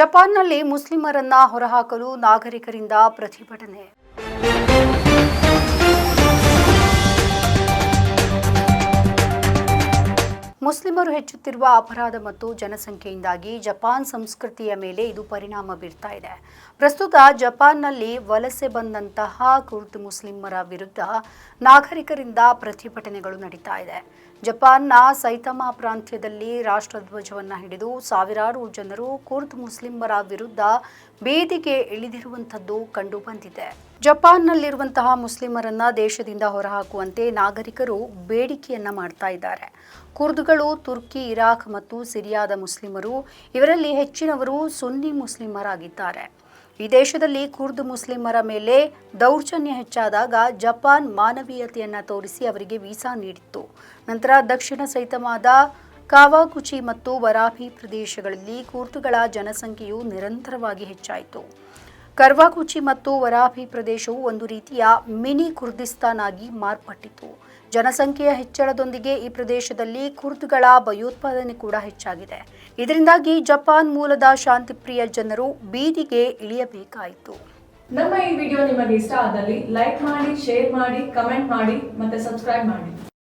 ಜಪಾನ್ನಲ್ಲಿ ಮುಸ್ಲಿಮರನ್ನ ಹೊರಹಾಕಲು ನಾಗರಿಕರಿಂದ ಪ್ರತಿಭಟನೆ. ಮುಸ್ಲಿಮರು ಹೆಚ್ಚುತ್ತಿರುವ ಅಪರಾಧ ಮತ್ತು ಜನಸಂಖ್ಯೆಯಿಂದಾಗಿ ಜಪಾನ್ ಸಂಸ್ಕೃತಿಯ ಮೇಲೆ ಇದು ಪರಿಣಾಮ ಬೀರ್ತಾ ಇದೆ. ಪ್ರಸ್ತುತ ಜಪಾನ್ನಲ್ಲಿ ವಲಸೆ ಬಂದಂತಹ ಕುರ್ದ್ ಮುಸ್ಲಿಮರ ವಿರುದ್ಧ ನಾಗರಿಕರಿಂದ ಪ್ರತಿಭಟನೆಗಳು ನಡೀತಾ ಇದೆ. ಜಪಾನ್ನ ಸೈತಮಾ ಪ್ರಾಂತ್ಯದಲ್ಲಿ ರಾಷ್ಟ್ರಧ್ವಜವನ್ನು ಹಿಡಿದು ಸಾವಿರಾರು ಜನರು ಕುರ್ದ್ ಮುಸ್ಲಿಮರ ವಿರುದ್ಧ ಬೀದಿಗೆ ಇಳಿದಿರುವಂಥದ್ದು ಕಂಡು ಬಂದಿದೆ. ಜಪಾನ್ನಲ್ಲಿರುವಂತಹ ಮುಸ್ಲಿಮರನ್ನ ದೇಶದಿಂದ ಹೊರಹಾಕುವಂತೆ ನಾಗರಿಕರು ಬೇಡಿಕೆಯನ್ನ ಮಾಡ್ತಾ ಇದ್ದಾರೆ. ಕುರ್ದುಗಳು, ತುರ್ಕಿ, ಇರಾಕ್ ಮತ್ತು ಸಿರಿಯಾದ ಮುಸ್ಲಿಮರು ಇವರಲ್ಲಿ ಹೆಚ್ಚಿನವರು ಸುನ್ನಿ ಮುಸ್ಲಿಮರಾಗಿದ್ದಾರೆ. ಈ ದೇಶದಲ್ಲಿ ಕುರ್ದ್ ಮುಸ್ಲಿಮರ ಮೇಲೆ ದೌರ್ಜನ್ಯ ಹೆಚ್ಚಾದಾಗ ಜಪಾನ್ ಮಾನವೀಯತೆಯನ್ನ ತೋರಿಸಿ ಅವರಿಗೆ ವೀಸಾ ನೀಡಿತ್ತು. ನಂತರ ದಕ್ಷಿಣ ಸೈತಮಾದ ಕಾವಾಕುಚಿ ಮತ್ತು ವರಾಫಿ ಪ್ರದೇಶಗಳಲ್ಲಿ ಕುರ್ದ್ಗಳ ಜನಸಂಖ್ಯೆಯು ನಿರಂತರವಾಗಿ ಹೆಚ್ಚಾಯಿತು. ಕರ್ವಾಗುಚಿ ಮತ್ತು ವರಾಭಿ ಪ್ರದೇಶವು ಒಂದು ರೀತಿಯ ಮಿನಿ ಕುರ್ದಿಸ್ತಾನ್ ಆಗಿ ಮಾರ್ಪಟ್ಟಿತು. ಜನಸಂಖ್ಯೆಯ ಹೆಚ್ಚಳದೊಂದಿಗೆ ಈ ಪ್ರದೇಶದಲ್ಲಿ ಕುರ್ದ್ಗಳ ಭಯೋತ್ಪಾದನೆ ಕೂಡ ಹೆಚ್ಚಾಗಿದೆ. ಇದರಿಂದಾಗಿ ಜಪಾನ್ ಮೂಲದ ಶಾಂತಿಪ್ರಿಯ ಜನರು ಬೀದಿಗೆ ಇಳಿಯಬೇಕಾಯಿತು. ನಮ್ಮ ಈ ವಿಡಿಯೋ ನಿಮಗೆ ಇಷ್ಟ ಆದಲ್ಲಿ ಲೈಕ್ ಮಾಡಿ, ಶೇರ್ ಮಾಡಿ, ಕಮೆಂಟ್ ಮಾಡಿ ಮತ್ತೆ ಸಬ್ಸ್ಕ್ರೈಬ್ ಮಾಡಿ.